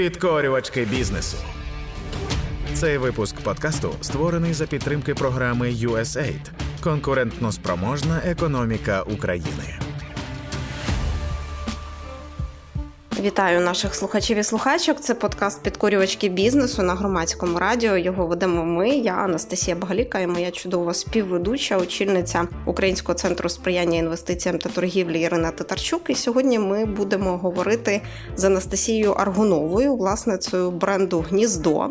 Підкорювачки бізнесу. Цей випуск подкасту створений за підтримки програми USAID Конкурентно спроможна економіка України. Вітаю наших слухачів і слухачок. Це подкаст Підкорювачки бізнесу на громадському радіо. Його ведемо ми. Я Анастасія Багаліка і моя чудова співведуча, очільниця Українського центру сприяння інвестиціям та торгівлі Ірина Татарчук. І сьогодні ми будемо говорити з Анастасією Аргуновою, власницею бренду Гніздо.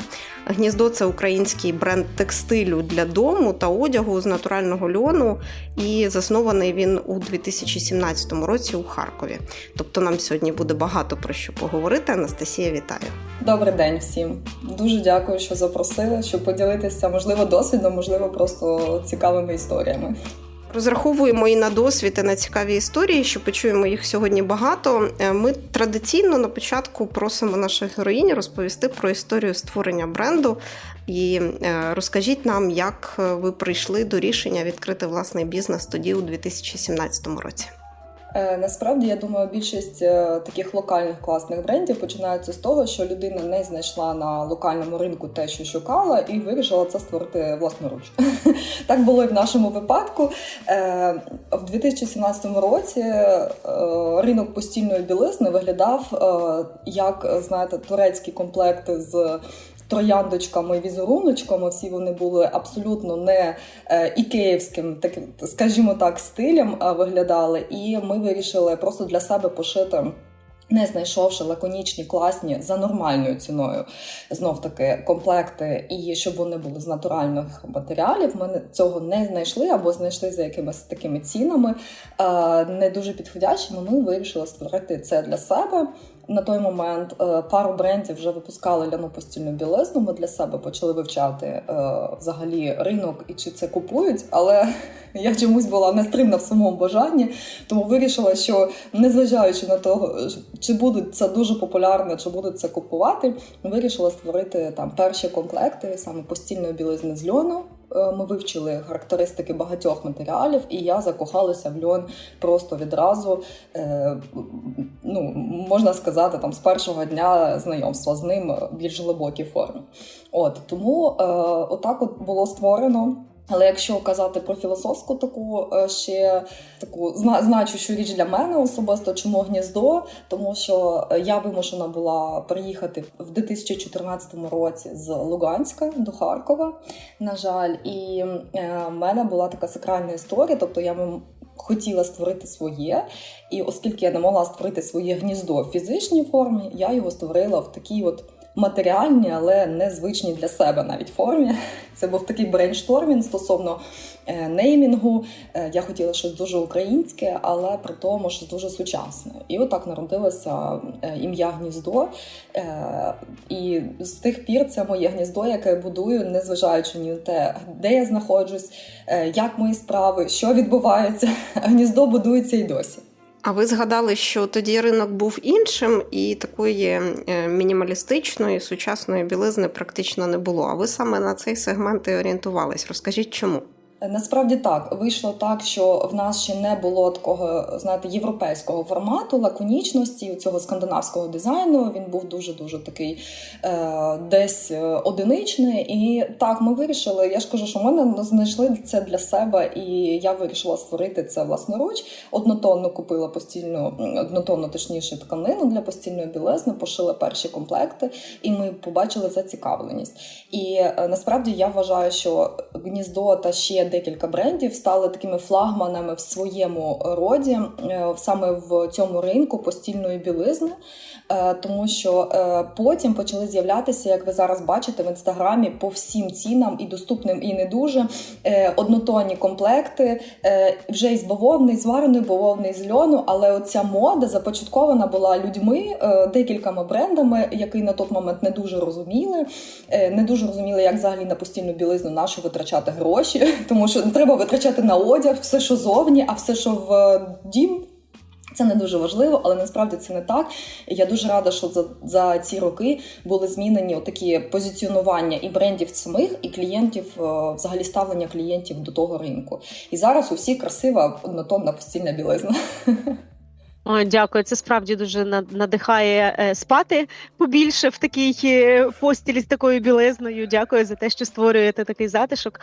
Гніздо це український бренд текстилю для дому та одягу з натурального льону. І заснований він у 2017 році у Харкові. Тобто нам сьогодні буде багато про що поговорити. Анастасія, вітаю. Добрий день всім. Дуже дякую, що запросили, щоб поділитися, можливо, досвідом, можливо, просто цікавими історіями. Розраховуємо і на досвід, і на цікаві історії, що почуємо їх сьогодні багато. Е, Ми традиційно на початку просимо наших героїнь розповісти про історію створення бренду. І е, розкажіть нам, як ви прийшли до рішення відкрити власний бізнес тоді у 2017 році. Е, Насправді, я думаю, більшість е, таких локальних класних брендів починаються з того, що людина не знайшла на локальному ринку те, що шукала, і вирішила це створити власноруч. Так було і в нашому випадку. Е, В 2017 році ринок постільної білизни виглядав як знаєте, турецькі комплекти з. Трояндочками, візеруночками, всі вони були абсолютно не е, ікеївським, таким, скажімо так, стилем е, виглядали. І ми вирішили просто для себе пошити. Не знайшовши лаконічні, класні за нормальною ціною знов таки комплекти, і щоб вони були з натуральних матеріалів. Ми цього не знайшли або знайшли за якимись такими цінами е, не дуже підходящими. Ми вирішили створити це для себе. На той момент е, пару брендів вже випускали ляну постільну білизну. Ми для себе почали вивчати е, взагалі ринок і чи це купують. Але я чомусь була нестримна в самому бажанні, тому вирішила, що незважаючи на того, чи будуть це дуже популярно, чи будуть це купувати, вирішила створити там перші комплекти саме постільної білизни з льону. Ми вивчили характеристики багатьох матеріалів, і я закохалася в льон просто відразу. Ну, можна сказати, там з першого дня знайомства з ним в більш глибокій формі. От тому е, отак от було створено. Але якщо казати про філософську таку ще таку значущу річ для мене особисто, чому гніздо, тому що я вимушена була приїхати в 2014 році з Луганська до Харкова. На жаль, і в мене була така сакральна історія, тобто я хотіла створити своє, і оскільки я не могла створити своє гніздо в фізичній формі, я його створила в такій от матеріальній, але незвичній для себе навіть формі. Це був такий брейнштормінг стосовно неймінгу. Я хотіла щось дуже українське, але при тому щось дуже сучасне. І отак народилося ім'я гніздо. І з тих пір це моє гніздо, яке я будую, незважаючи ні на те, де я знаходжусь, як мої справи, що відбувається. Гніздо будується і досі. А ви згадали, що тоді ринок був іншим, і такої мінімалістичної сучасної білизни практично не було. А ви саме на цей сегмент і орієнтувались? Розкажіть, чому? Насправді так вийшло так, що в нас ще не було такого, знаєте, європейського формату, лаконічності цього скандинавського дизайну. Він був дуже дуже такий е, десь одиничний. І так ми вирішили. Я ж кажу, що ми не знайшли це для себе, і я вирішила створити це власноруч. Однотонно купила постільну, однотонно точніше тканину для постільної білизни, пошила перші комплекти, і ми побачили зацікавленість. І е, насправді я вважаю, що гніздо та ще декілька брендів стали такими флагманами в своєму роді, саме в цьому ринку постільної білизни, тому що потім почали з'являтися, як ви зараз бачите, в інстаграмі по всім цінам і доступним, і не дуже однотонні комплекти, вже із бавовни, з вареної бавовни, з льону. Але оця мода започаткована була людьми, декількома брендами, які на той момент не дуже розуміли, не дуже розуміли, як взагалі на постільну білизну нашу витрачати гроші. Тому що не треба витрачати на одяг все, що зовні, а все, що в дім. Це не дуже важливо, але насправді це не так. Я дуже рада, що за за ці роки були змінені такі позиціонування і брендів самих, і клієнтів, взагалі ставлення клієнтів до того ринку. І зараз у всіх красива однотонна постільна білизна. Дякую. Це справді дуже надихає е, спати побільше в такій е, постілі з такою білизною. Дякую за те, що створюєте такий затишок.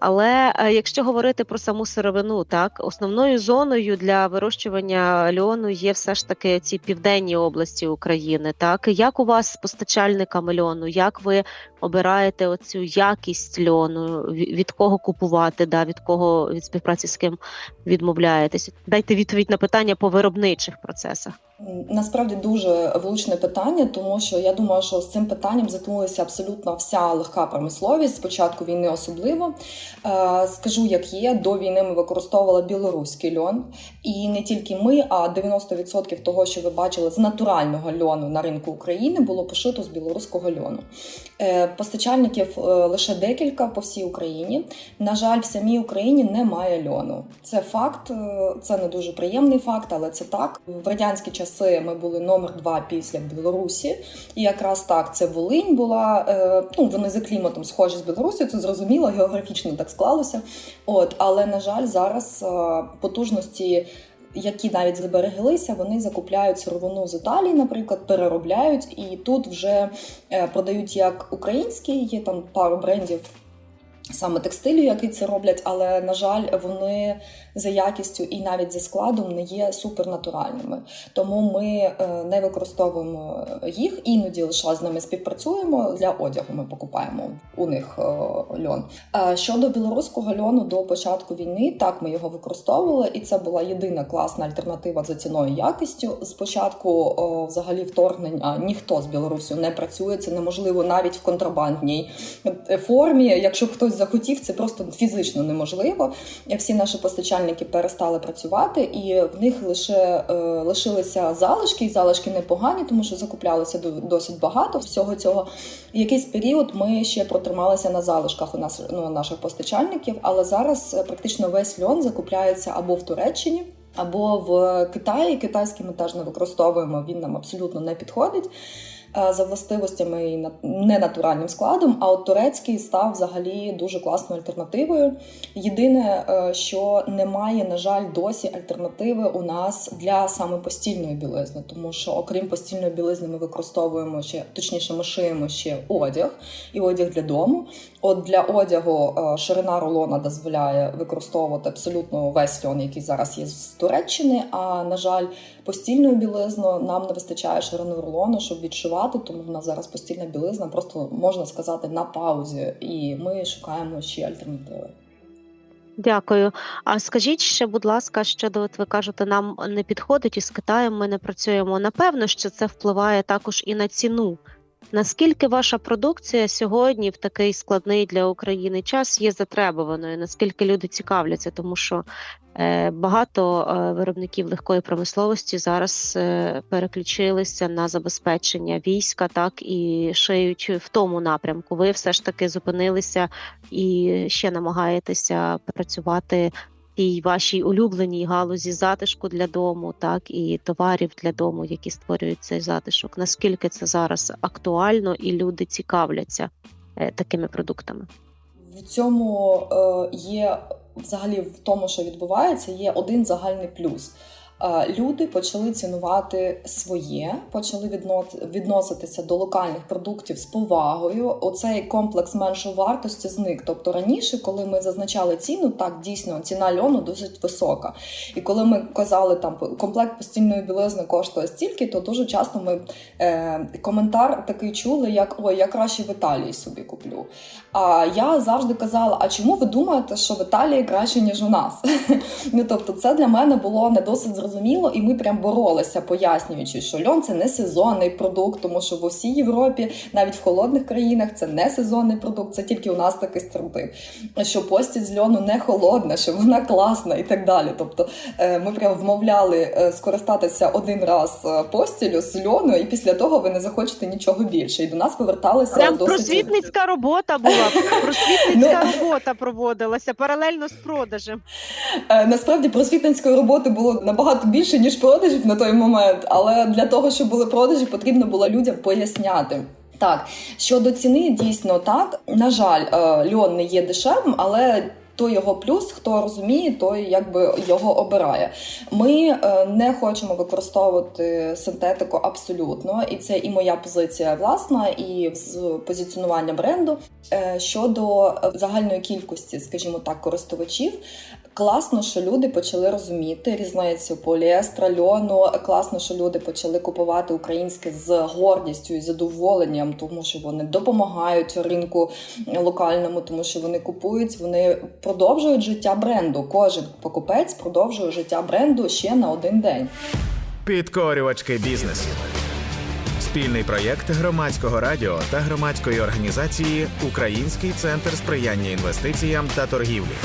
Але е, якщо говорити про саму сировину, так основною зоною для вирощування льону є все ж таки ці південні області України. Так як у вас з постачальниками льону? Як ви обираєте оцю якість льону? Від кого купувати? Да, від кого від співпраці з ким відмовляєтесь? Дайте відповідь на питання по виробничих процесах. Насправді дуже влучне питання, тому що я думаю, що з цим питанням затнулася абсолютно вся легка промисловість. Спочатку війни особливо Е, скажу, як є до війни ми використовували білоруський льон, і не тільки ми, а 90% того, що ви бачили з натурального льону на ринку України, було пошито з білоруського льону. Е, Постачальників е, лише декілька по всій Україні. На жаль, в самій Україні немає льону. Це факт, е, це не дуже приємний факт, але це так. В радянські часи ми були номер два після Білорусі, і якраз так це Волинь була. Ну вони за кліматом схожі з Білорусі, це зрозуміло, географічно так склалося. От, але на жаль, зараз потужності. Які навіть збереглися, вони закупляють сировину з Італії, наприклад, переробляють, і тут вже е, продають як українські, є там пару брендів саме текстилю, які це роблять, але на жаль, вони за якістю і навіть за складом не є супернатуральними. Тому ми е, не використовуємо їх, іноді лише з ними співпрацюємо. Для одягу ми покупаємо у них е, льон. Е, Щодо білоруського льону до початку війни, так ми його використовували, і це була єдина класна альтернатива за ціною і якістю. Спочатку взагалі вторгнення ніхто з Білорусі не працює. Це неможливо навіть в контрабандній формі. Якщо хтось захотів, це просто фізично неможливо. Всі наші постачальники перестали працювати, і в них лише е, лишилися залишки, і залишки непогані, тому що закуплялося до- досить багато всього цього. Якийсь період ми ще протрималися на залишках у нас ну, наших постачальників, але зараз е, практично весь льон закупляється або в Туреччині. Або в Китаї китайський ми теж не використовуємо, він нам абсолютно не підходить за властивостями і на- ненатуральним складом. А от турецький став взагалі дуже класною альтернативою. Єдине, е, що немає, на жаль, досі альтернативи у нас для саме постільної білизни, тому що окрім постільної білизни, ми використовуємо ще точніше, ми шиємо ще одяг і одяг для дому. От для одягу е, ширина рулона дозволяє використовувати абсолютно весь льон, який зараз є з Туреччини. А на жаль, постільну білизну нам не вистачає ширини рулону, щоб відшивати. Тому в нас зараз постільна білизна просто можна сказати на паузі, і ми шукаємо ще альтернативи. Дякую. А скажіть ще, будь ласка, щодо от ви кажете, нам не підходить і з Китаєм ми не працюємо. Напевно, що це впливає також і на ціну. Наскільки ваша продукція сьогодні в такий складний для України час є затребуваною? Наскільки люди цікавляться, тому що е, багато е, виробників легкої промисловості зараз е, переключилися на забезпечення війська, так і шиють в тому напрямку. Ви все ж таки зупинилися і ще намагаєтеся працювати тій вашій улюбленій галузі затишку для дому, так і товарів для дому, які створюють цей затишок. Наскільки це зараз актуально і люди цікавляться е, такими продуктами? В цьому е, є взагалі в тому, що відбувається, є один загальний плюс. Е, Люди почали цінувати своє, почали відноситися до локальних продуктів з повагою. Оцей комплекс меншої вартості зник. Тобто раніше, коли ми зазначали ціну, так дійсно ціна льону досить висока. І коли ми казали, там комплект постільної білизни коштує стільки, то дуже часто ми е, коментар такий чули, як ой, я краще в Італії собі куплю. А я завжди казала: а чому ви думаєте, що в Італії краще, ніж у нас? ну тобто, це для мене було не досить зрозуміло, і ми прям боролися, пояснюючи, що льон це не сезонний продукт, тому що в усій Європі, навіть в холодних країнах, це не сезонний продукт, це тільки у нас такий стереотип. Що постіль з льону не холодна, що вона класна і так далі. Тобто е, ми прям вмовляли е, скористатися один раз е, постілю з льону, і після того ви не захочете нічого більше. І до нас поверталися Прям досить просвітницька робота була. Просвітницька робота проводилася паралельно з продажем. Насправді просвітницької роботи було набагато більше, ніж продажів на той момент, але для того, щоб були продажі, потрібно було людям поясняти. Так, щодо ціни, дійсно так. На жаль, е, льон не є дешевим, але то його плюс, хто розуміє, той якби його обирає. Ми е, не хочемо використовувати синтетику абсолютно, і це і моя позиція власна, і позиціонування бренду Е, щодо загальної кількості, скажімо так, користувачів. Класно, що люди почали розуміти різницю поліестра, льону. Класно, що люди почали купувати українське з гордістю і задоволенням, тому що вони допомагають ринку локальному, тому що вони купують, вони продовжують життя бренду. Кожен покупець продовжує життя бренду ще на один день. Підкорювачки бізнесу. Спільний проєкт громадського радіо та громадської організації Український центр сприяння інвестиціям та торгівлі.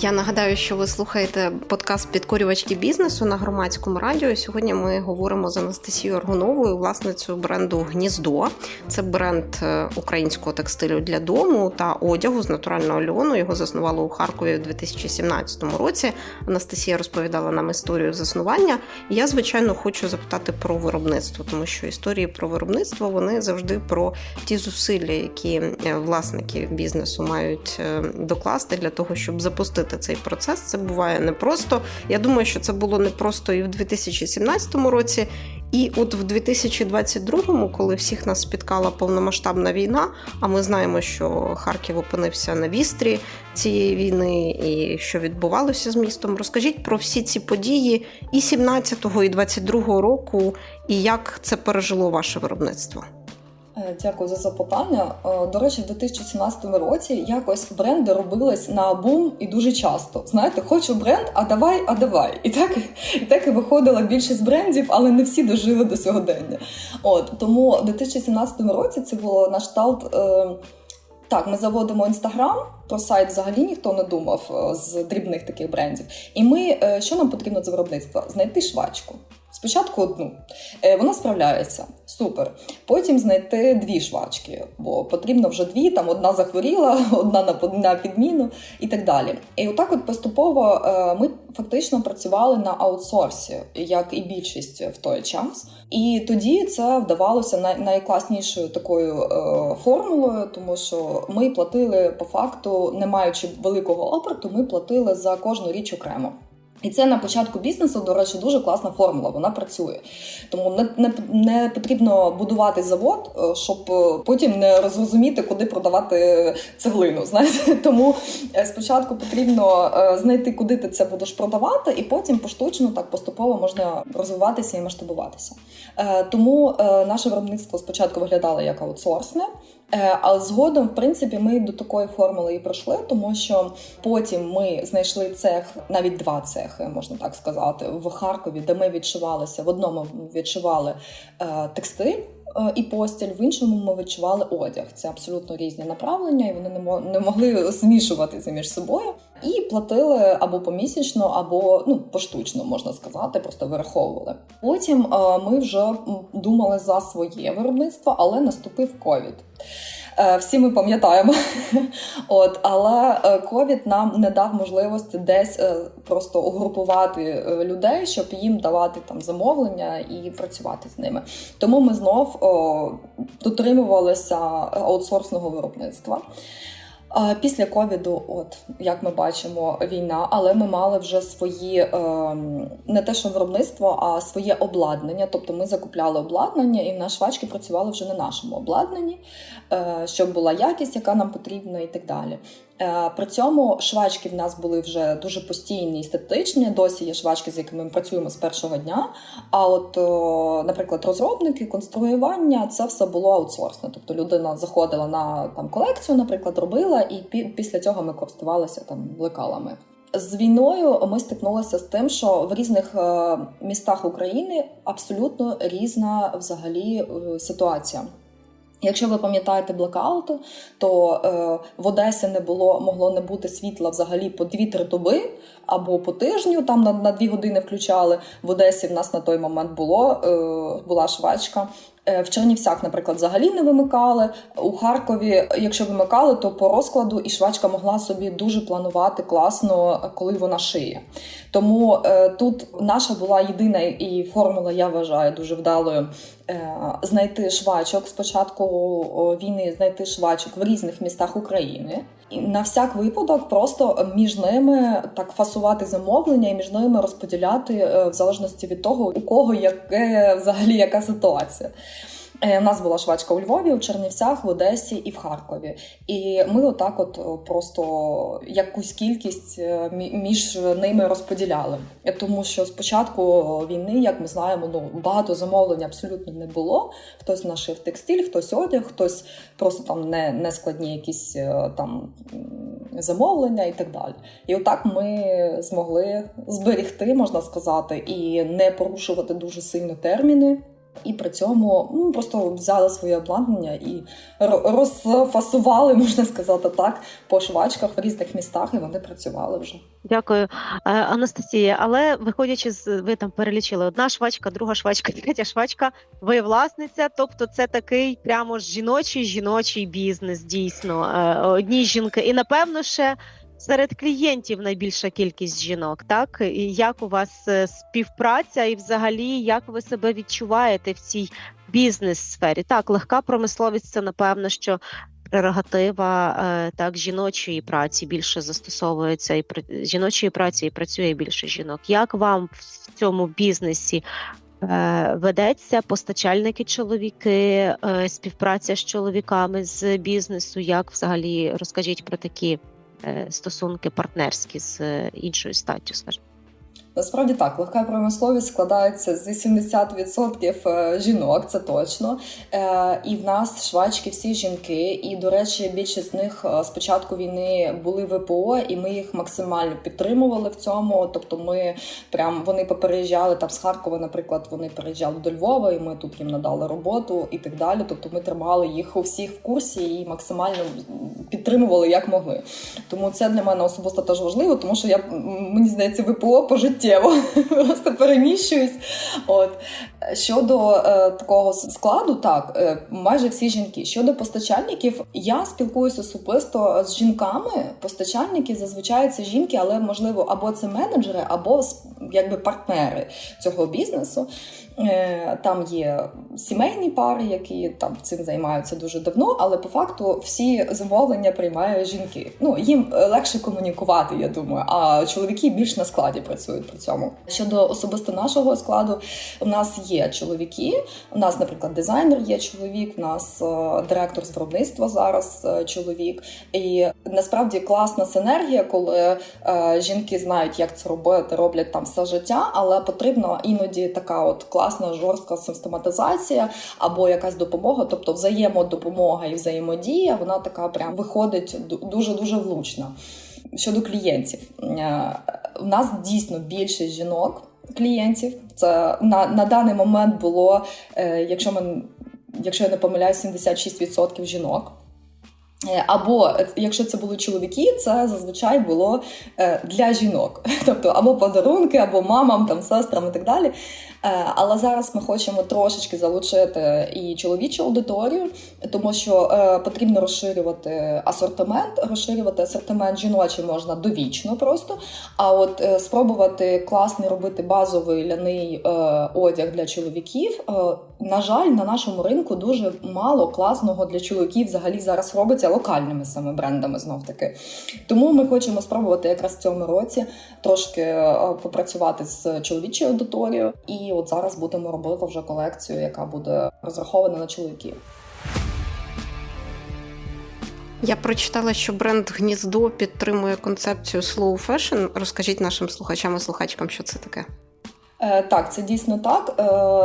Я нагадаю, що ви слухаєте подкаст Підкорювачки бізнесу на громадському радіо. Сьогодні ми говоримо з Анастасією Аргуновою, власницею бренду Гніздо. Це бренд е, українського текстилю для дому та одягу з натурального льону. Його заснували у Харкові у 2017 році. Анастасія розповідала нам історію заснування. Я, звичайно, хочу запитати про виробництво, тому що історії про виробництво вони завжди про ті зусилля, які е, власники бізнесу мають е, докласти для того, щоб запустити цей процес. Це буває непросто. Я думаю, що це було непросто і в 2017 році. І от в 2022-му, коли всіх нас спіткала повномасштабна війна, а ми знаємо, що Харків опинився на вістрі цієї війни, і що відбувалося з містом. Розкажіть про всі ці події і 17-го, і 22-го року, і як це пережило ваше виробництво. Е, Дякую за запитання. Е, До речі, в 2017 році якось бренди робились на бум і дуже часто. Знаєте, хочу бренд, а давай, а давай. І так і так і виходила більшість брендів, але не всі дожили до сьогодення. От тому в 2017 році це було на шталт. Е, так, ми заводимо інстаграм. Про сайт взагалі ніхто не думав е, з дрібних таких брендів. І ми що нам потрібно для виробництва? Знайти швачку. Спочатку одну. Е, Вона справляється, супер. Потім знайти дві швачки, бо потрібно вже дві, там одна захворіла, одна на підміну і так далі. І отак, от поступово е, ми фактично працювали на аутсорсі, як і більшість в той час. І тоді це вдавалося найкласнішою такою е, формулою, тому що ми платили по факту, не маючи великого оберту, ми платили за кожну річ окремо. І це на початку бізнесу, до речі, дуже класна формула. Вона працює. Тому не, не, не потрібно будувати завод, е, щоб е, потім не розрозуміти, куди продавати цеглину. Знаєте, тому е, спочатку потрібно знайти, куди ти це будеш продавати, і потім поштучно так поступово можна розвиватися і масштабуватися. Тому наше виробництво спочатку виглядало як аутсорсне. Е, Але згодом, в принципі, ми до такої формули і пройшли, тому що потім ми знайшли цех, навіть два цехи, можна так сказати, в Харкові, де ми відшивалися. В одному відчували е, текстиль. Е, І постіль, в іншому ми відчували одяг. Це абсолютно різні направлення, і вони не могли змішуватися між собою. І платили або помісячно, або ну поштучно можна сказати, просто вираховували. Потім е, ми вже думали за своє виробництво, але наступив ковід. Е, Всі ми пам'ятаємо, от але е, ковід нам не дав можливості десь е, просто угрупувати е, людей, щоб їм давати там замовлення і працювати з ними. Тому ми знов о, дотримувалися аутсорсного виробництва. Після ковіду, от як ми бачимо, війна, але ми мали вже свої ем, не те, що виробництво, а своє обладнання. Тобто ми закупляли обладнання, і в нас швачки працювали вже на нашому обладнанні, е, щоб була якість, яка нам потрібна, і так далі. Е, При цьому швачки в нас були вже дуже постійні і статичні. Досі є швачки, з якими ми працюємо з першого дня. А от, наприклад, розробники, конструювання це все було аутсорсне. Тобто людина заходила на там колекцію, наприклад, робила, і пі- після цього ми користувалися там лекалами. З війною ми стикнулися з тим, що в різних е, містах України абсолютно різна взагалі е, ситуація. Якщо ви пам'ятаєте блокауту, то е, в Одесі не було могло не бути світла взагалі по 2-3 доби або по тижню, там на, на 2 години включали. В Одесі в нас на той момент було е, була швачка. Е, В Чернівцях, наприклад, взагалі не вимикали. У Харкові, якщо вимикали, то по розкладу і швачка могла собі дуже планувати класно, коли вона шиє. Тому е, тут наша була єдина і формула, я вважаю, дуже вдалою е, знайти швачок спочатку війни, знайти швачок в різних містах України. На всяк випадок просто між ними так фасувати замовлення і між ними розподіляти е, в залежності від того, у кого яке взагалі яка ситуація. Е, У нас була швачка у Львові, у Чернівцях, в Одесі і в Харкові. І ми отак, от просто якусь кількість е, між ними розподіляли. Е, Тому що спочатку війни, як ми знаємо, ну багато замовлень абсолютно не було. Хтось нашив текстиль, хтось одяг, хтось просто там не, не складні якісь е, там замовлення і так далі. І отак ми змогли зберегти, можна сказати, і не порушувати дуже сильно терміни. І при цьому ну, просто взяли своє обладнання і ро- розфасували, можна сказати так, по швачках в різних містах, і вони працювали вже. Дякую, Е, Анастасія. Але виходячи з ви там перелічили одна швачка, друга швачка, третя швачка. Ви власниця, тобто це такий прямо жіночий жіночий бізнес, дійсно. Е, Одні жінки, і напевно ще серед клієнтів найбільша кількість жінок. Так і як у вас е, співпраця, і взагалі як ви себе відчуваєте в цій бізнес-сфері? Так, легка промисловість це напевно, що прерогатива е, так жіночої праці більше застосовується і жіночої праці і працює більше жінок. Як вам в цьому бізнесі е, ведеться постачальники чоловіки, співпраця з чоловіками з бізнесу? Як взагалі розкажіть про такі стосунки партнерські з е, іншою статтю? скажімо? Насправді так, легка промисловість складається з 70% е, жінок, це точно. Е, І в нас швачки всі жінки. І, до речі, більшість з них е, з початку війни були ВПО, і ми їх максимально підтримували в цьому. Тобто, ми прям вони попереїжджали там з Харкова, наприклад, вони переїжджали до Львова, і ми тут їм надали роботу і так далі. Тобто, ми тримали їх у всіх в курсі і максимально підтримували як могли. Тому це для мене особисто теж важливо, тому що я мені здається, ВПО пожиттєво просто переміщуюсь. От щодо е, такого складу, так е, майже всі жінки. Щодо постачальників, я спілкуюся особисто з жінками. Постачальники зазвичай це жінки, але можливо або це менеджери, або якби партнери цього бізнесу. Е, Там є сімейні пари, які там цим займаються дуже давно, але по факту всі замовлення приймають жінки. Ну їм е, легше комунікувати, я думаю. А чоловіки більш на складі працюють при цьому. Щодо особисто нашого складу, у нас є чоловіки. У нас, наприклад, дизайнер є чоловік, у нас е, директор з виробництва зараз чоловік. І насправді класна синергія, коли жінки знають, як це робити, роблять там все життя, але потрібно іноді така от класна жорстка систематизація або якась допомога, тобто взаємодопомога і взаємодія, вона така прям виходить дуже дуже влучно. Щодо клієнтів, Е, у нас дійсно більше жінок клієнтів. Це на, на даний момент було, е, якщо ми, якщо я не помиляюсь, 76% жінок. Е, Або якщо це були чоловіки, це зазвичай було для жінок, тобто або подарунки, або мамам, там сестрам і так далі. Е, Але зараз ми хочемо трошечки залучити і чоловічу аудиторію, тому що е, потрібно розширювати асортимент. Розширювати асортимент жіночий можна довічно просто. А от е, спробувати класний робити базовий ляний одяг для чоловіків. На жаль, на нашому ринку дуже мало класного для чоловіків взагалі зараз робиться локальними саме брендами знов таки. Тому ми хочемо спробувати якраз в цьому році трошки попрацювати з чоловічою аудиторією. І от зараз будемо робити вже колекцію, яка буде розрахована на чоловіків. Я прочитала, що бренд Гніздо підтримує концепцію slow fashion. Розкажіть нашим слухачам і слухачкам, що це таке. Е, Так, це дійсно так. Е,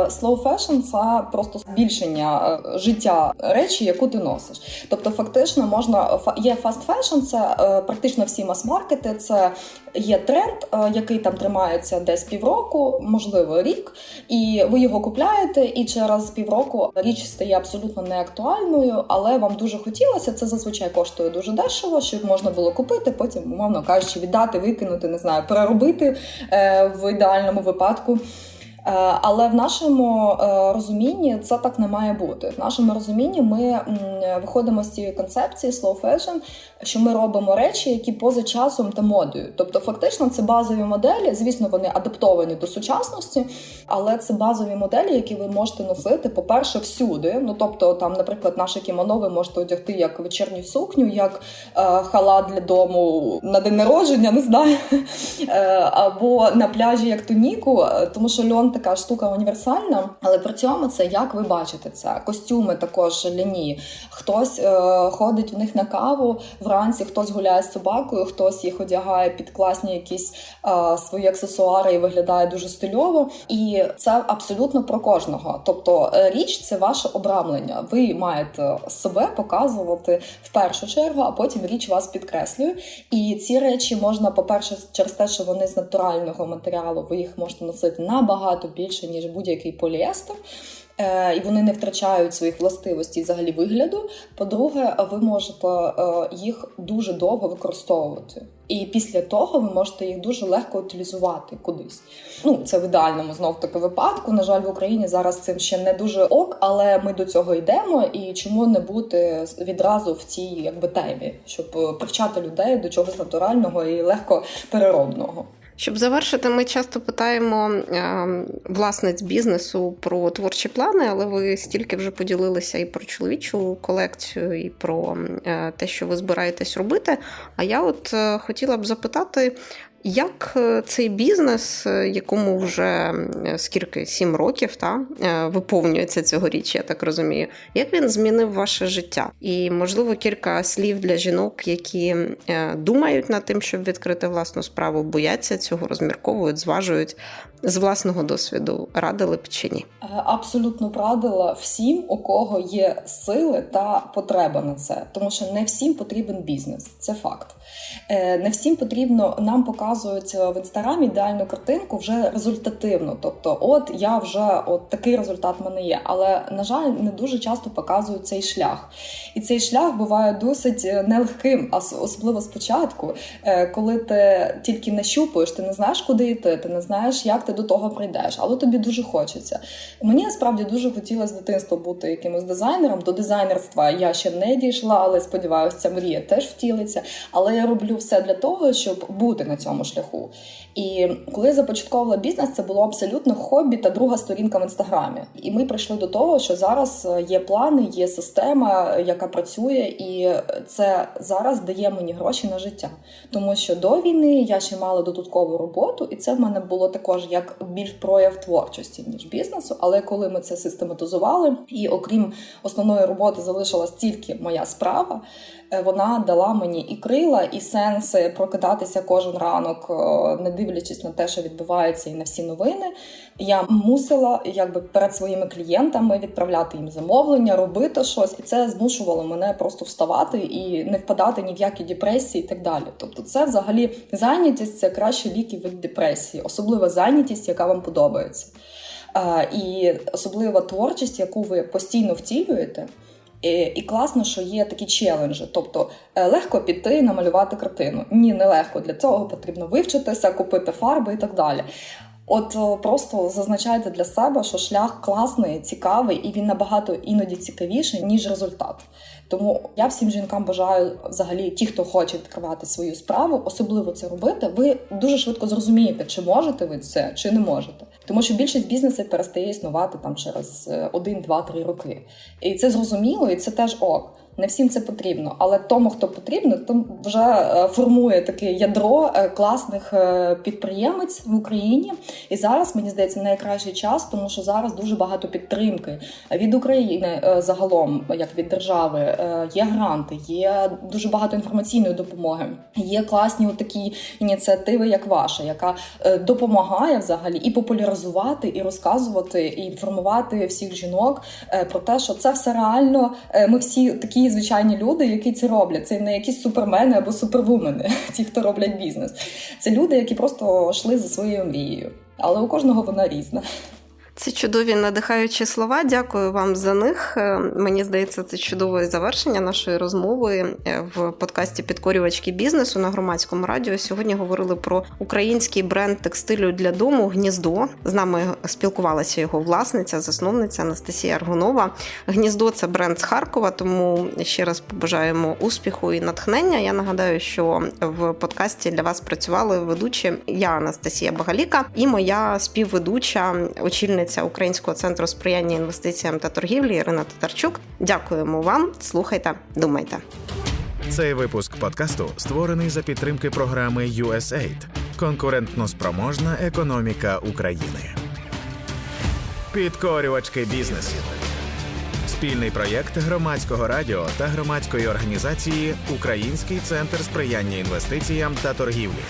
Slow fashion – це просто збільшення е, життя речі, яку ти носиш. Тобто, фактично, можна є fast fashion, це практично всі мас-маркети. Це є тренд, е, який там тримається десь півроку, можливо, рік, і ви його купляєте, і через півроку річ стає абсолютно неактуальною, але вам дуже хотілося. Це зазвичай коштує дуже дешево, щоб можна було купити, потім, умовно кажучи, віддати, викинути, не знаю, переробити е, в ідеальному випадку. Е, Але в нашому розумінні це так не має бути. В нашому розумінні ми виходимо з цієї концепції slow fashion, що ми робимо речі, які поза часом та модою. Тобто, фактично, це базові моделі. Звісно, вони адаптовані до сучасності, але це базові моделі, які ви можете носити, по-перше, всюди. Ну тобто, там, наприклад, наше кімоно ви можете одягти як вечірню сукню, як е, халат для дому на день народження, не знаю, е, або на пляжі як туніку, тому що льон така штука універсальна, але при цьому це як ви бачите це. Костюми також ляні. Хтось е, ходить в них на каву вранці, хтось гуляє з собакою, хтось їх одягає під класні якісь е, свої аксесуари і виглядає дуже стильово. І це абсолютно про кожного. Тобто е, річ це ваше обрамлення. Ви маєте себе показувати в першу чергу, а потім річ вас підкреслює. І ці речі можна, по-перше, через те, що вони з натурального матеріалу, ви їх можете носити набагато більше, ніж будь-який поліестер. Е, І вони не втрачають своїх властивостей взагалі вигляду. По-друге, ви можете е, їх дуже довго використовувати. І після того ви можете їх дуже легко утилізувати кудись. Ну, це в ідеальному знов таки випадку. На жаль, в Україні зараз цим ще не дуже ок, але ми до цього йдемо. І чому не бути відразу в цій якби темі, щоб е, привчати людей до чогось натурального і легко переробного. Щоб завершити, ми часто питаємо е, власниць бізнесу про творчі плани, але ви стільки вже поділилися і про чоловічу колекцію, і про е, те, що ви збираєтесь робити. А я от е, хотіла б запитати. Як е, цей бізнес, е, якому вже скільки сім років та е, виповнюється цьогоріч, я так розумію, як він змінив ваше життя? І можливо кілька слів для жінок, які думають над тим, щоб відкрити власну справу, бояться цього, розмірковують, зважують з власного досвіду, радили б чи ні? Е, Абсолютно радила всім, у кого є сили та потреба на це, тому що не всім потрібен бізнес, це факт. Е, Не всім потрібно нам показують в інстаграмі ідеальну картинку вже результативно. Тобто, от я вже от такий результат в мене є. Але на жаль, не дуже часто показують цей шлях. І цей шлях буває досить е, нелегким, а особливо спочатку, е, коли ти тільки нащупуєш, ти не знаєш, куди йти, ти не знаєш, як ти до того прийдеш, але тобі дуже хочеться. Мені насправді дуже хотілося з дитинства бути якимось дизайнером. До дизайнерства я ще не дійшла, але сподіваюся, ця мрія теж втілиться. Але я роблю все для того, щоб бути на цьому шляху. І коли я започатковувала бізнес, це було абсолютно хобі та друга сторінка в інстаграмі. І ми прийшли до того, що зараз е, є плани, є система, яка працює, і це зараз дає мені гроші на життя. Тому що до війни я ще мала додаткову роботу, і це в мене було також як більш прояв творчості ніж бізнесу. Але коли ми це систематизували, і окрім основної роботи залишилась тільки моя справа. Е, Вона дала мені і крила, і сенси прокидатися кожен ранок, е, не дивлячись на те, що відбувається, і на всі новини. Я мусила якби перед своїми клієнтами відправляти їм замовлення, робити щось, і це змушувало мене просто вставати і не впадати ні в які депресії, і так далі. Тобто, це взагалі зайнятість це кращі ліки від депресії, особлива зайнятість, яка вам подобається. Е, І особлива творчість, яку ви постійно втілюєте. І, класно, що є такі челенджі. Тобто е, легко піти і намалювати картину. Ні, не легко. Для цього потрібно вивчитися, купити фарби і так далі. От просто зазначайте для себе, що шлях класний, цікавий, і він набагато іноді цікавіший, ніж результат. Тому я всім жінкам бажаю, взагалі, ті, хто хоче відкривати свою справу, особливо це робити. Ви дуже швидко зрозумієте, чи можете ви це, чи не можете. Тому що більшість бізнесів перестає існувати там через е, один, два, три роки. І це зрозуміло, і це теж ок. Не всім це потрібно, але тому, хто потрібно, то вже е, формує таке ядро е, класних е, підприємець в Україні. І зараз мені здається найкращий час, тому що зараз дуже багато підтримки від України загалом, як від держави. Є гранти, є дуже багато інформаційної допомоги. Є класні такі ініціативи, як ваша, яка допомагає взагалі і популяризувати, і розказувати, і інформувати всіх жінок про те, що це все реально. Ми всі такі звичайні люди, які це роблять. Це не якісь супермени або супервумени, ті, хто роблять бізнес. Це люди, які просто йшли за своєю мрією. Але у кожного вона різна. Це чудові надихаючі слова. Дякую вам за них. Е, Мені здається, це чудове завершення нашої розмови е, в подкасті Підкорювачки бізнесу на громадському радіо. Сьогодні говорили про український бренд текстилю для дому Гніздо. З нами спілкувалася його власниця, засновниця Анастасія Аргунова. Гніздо це бренд з Харкова, тому ще раз побажаємо успіху і натхнення. Я нагадаю, що в подкасті для вас працювали ведучі я Анастасія Багаліка і моя співведуча, очільниця Українського центру сприяння інвестиціям та торгівлі Ірина Татарчук. Дякуємо вам. Слухайте, думайте. Цей випуск подкасту створений за підтримки програми USAID Конкурентно спроможна економіка України. Підкорювачки бізнесу. Спільний проєкт громадського радіо та громадської організації Український центр сприяння інвестиціям та торгівлі.